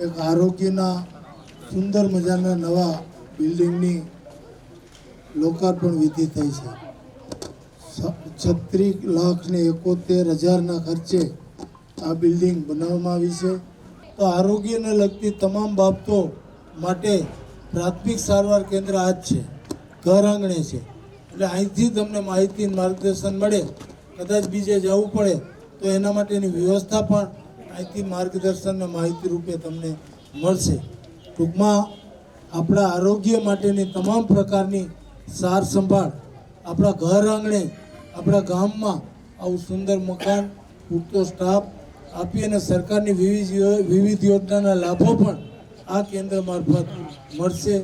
એક આરોગ્યના સુંદર મજાના નવા બિલ્ડિંગની લોકાર્પણ વિધિ થઈ છે. છત્રીસ લાખ ને એકોતેર હજારના ખર્ચે આ બિલ્ડિંગ બનાવવામાં આવી છે. તો આરોગ્યને લગતી તમામ બાબતો માટે પ્રાથમિક સારવાર કેન્દ્ર આ જ છે. ઘર આંગણે છે. એટલે અહીંથી તમને માહિતી માર્ગદર્શન મળે. કદાચ બીજે જવું પડે તો એના માટેની વ્યવસ્થા પણ અહીંથી માર્ગદર્શન અને માહિતી રૂપે તમને મળશે. ટૂંકમાં આપણા આરોગ્ય માટેની તમામ પ્રકારની સાર સંભાળ આપણા ઘર આંગણે, આપણા ગામમાં આવું સુંદર મકાન, પૂરતો સ્ટાફ આપી અને સરકારની વિવિધ વિવિધ યોજનાના લાભો પણ આ કેન્દ્ર મારફત મળશે.